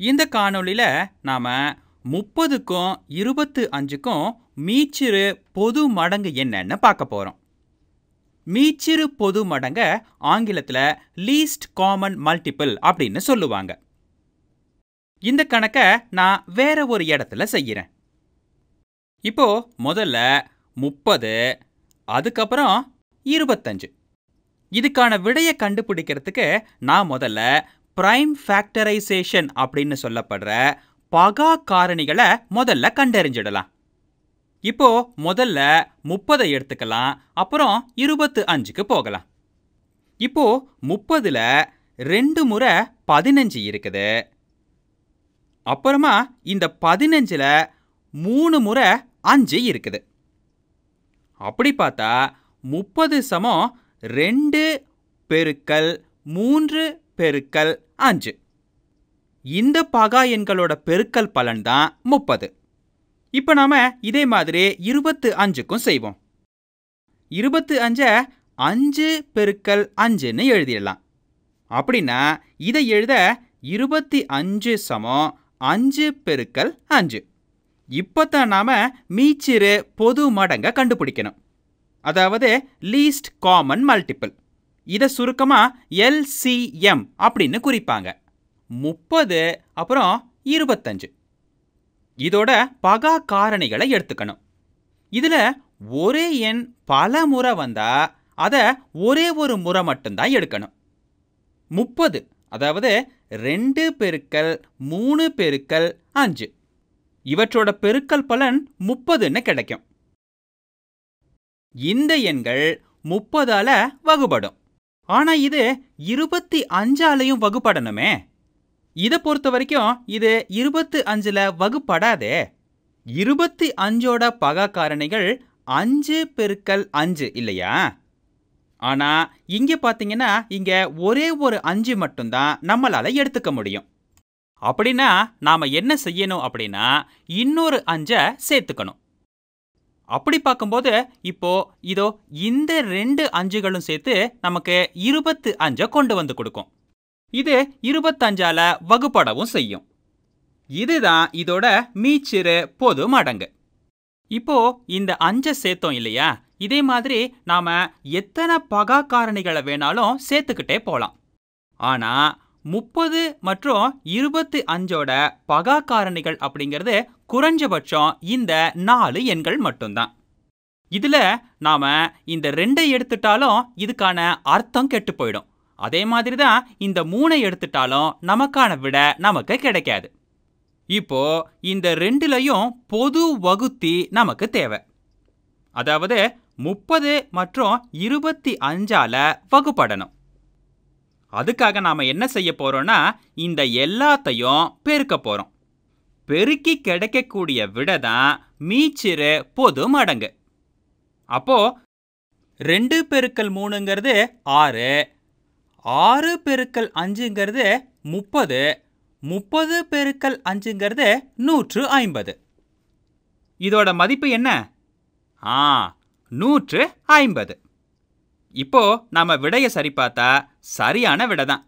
இந்த காணொளியில் நாம் முப்பதுக்கும் இருபத்து அஞ்சுக்கும் மீச்சிறு பொது மடங்கு என்னன்னு பார்க்க போகிறோம் மீச்சிறு பொது மடங்க ஆங்கிலத்தில் லீஸ்ட் காமன் மல்டிபிள் அப்படின்னு சொல்லுவாங்க. இந்த கணக்கை நான் வேற ஒரு இடத்துல செய்கிறேன். இப்போ முதல்ல முப்பது அதுக்கப்புறம் இருபத்தஞ்சு. இதுக்கான விடையை கண்டுபிடிக்கிறதுக்கு நான் முதல்ல பிரைம் ஃபேக்டரைசேஷன் அப்படின்னு சொல்லப்படுற பகா காரணிகளை முதல்ல கண்டறிஞ்சிடலாம். இப்போ முதல்ல முப்பதை எடுத்துக்கலாம் அப்புறம் இருபத்து அஞ்சுக்கு போகலாம். இப்போ முப்பதுல ரெண்டு முறை பதினஞ்சு இருக்குது. அப்புறமா இந்த பதினஞ்சில் மூணு முறை அஞ்சு இருக்குது. அப்படி பார்த்தா முப்பது சமம் ரெண்டு பெருக்கல் மூன்று பெருக்கல் அஞ்சு. இந்த பகா எண்களோட பெருக்கல் பலன் தான் முப்பது. இப்போ நாம இதே மாதிரி இருபத்து அஞ்சுக்கும் செய்வோம். இருபத்து அஞ்சை அஞ்சு பெருக்கல் அஞ்சுன்னு எழுதிடலாம். அப்படின்னா இதை எழுத இருபத்தி அஞ்சு சமம் அஞ்சு பெருக்கல் அஞ்சு. இப்போ தான் நாம் மீச்சிறு பொது மடங்கை கண்டுபிடிக்கணும். அதாவது லீஸ்ட் காமன் மல்டிபிள் இதை சுருக்கமாக எல்சிஎம் அப்படின்னு குறிப்பாங்க. முப்பது அப்புறம் இருபத்தஞ்சு. இதோட பகா காரணிகளை எடுத்துக்கணும். இதில் ஒரே எண் பல முறை வந்தால் அதை ஒரே ஒரு முறை மட்டும்தான் எடுக்கணும். முப்பது அதாவது ரெண்டு பெருக்கல் மூணு பெருக்கல் அஞ்சு. இவற்றோட பெருக்கல் பலன் முப்பதுன்னு கிடைக்கும். இந்த எண்கள் முப்பதால வகுபடும். ஆனா இது இருபத்தி அஞ்சாலையும் வகுப்படணுமே. இதை பொறுத்த வரைக்கும் இது இருபத்து அஞ்சுல வகுப்படாதே. இருபத்தி அஞ்சோட பகா காரணிகள் அஞ்சு பெருக்கல் அஞ்சு இல்லையா? ஆனா இங்க பாத்தீங்கன்னா இங்க ஒரே ஒரு அஞ்சு மட்டும்தான் நம்மளால எடுத்துக்க முடியும். அப்படின்னா நாம என்ன செய்யணும் அப்படின்னா இன்னொரு அஞ்சை சேர்த்துக்கணும். அப்படி பார்க்கும்போது இப்போ இதோ இந்த ரெண்டு அஞ்சுகளும் சேர்த்து நமக்கு இருபத்து அஞ்சை கொண்டு வந்து கொடுக்கும். இது இருபத்தஞ்சால வகுப்படவும் செய்யும். இதுதான் இதோட மீச்சிறு பொது மடங்கு. இப்போ இந்த அஞ்சை சேர்த்தோம் இல்லையா? இதே மாதிரி நாம எத்தனை பகா காரணிகளை வேணாலும் சேர்த்துக்கிட்டே போகலாம் ஆனா முப்பது மற்றும் இருபத்தி அஞ்சோட பகா காரணிகள் அப்படிங்கிறது குறைஞ்சபட்சம் இந்த நாலு எண்கள் மட்டும்தான். இதில் நாம் இந்த ரெண்டை எடுத்துட்டாலும் இதுக்கான அர்த்தம் கெட்டு போயிடும். அதே மாதிரி தான் இந்த மூணை எடுத்துட்டாலும் நமக்கான விட நமக்கு கிடைக்காது. இப்போ இந்த ரெண்டுலையும் பொது வகுத்தி நமக்கு தேவை. அதாவது முப்பது மற்றும் இருபத்தி அஞ்சால வகுப்படணும். அதுக்காக நாம் என்ன செய்ய போகிறோன்னா இந்த எல்லாத்தையும் பெருக்க போகிறோம் பெருக்கி கிடைக்கக்கூடிய விட தான் மீச்சிறு பொது மடங்கு. அப்போது ரெண்டு பெருக்கல் மூணுங்கிறது ஆறு ஆறு பெருக்கல் அஞ்சுங்கிறது முப்பது முப்பது பெருக்கல் அஞ்சுங்கிறது நூற்று ஐம்பது. இதோட மதிப்பு என்ன? ஆ நூற்று ஐம்பது. இப்போ நாம விடையை சரி பார்த்தா சரியான விடை தான்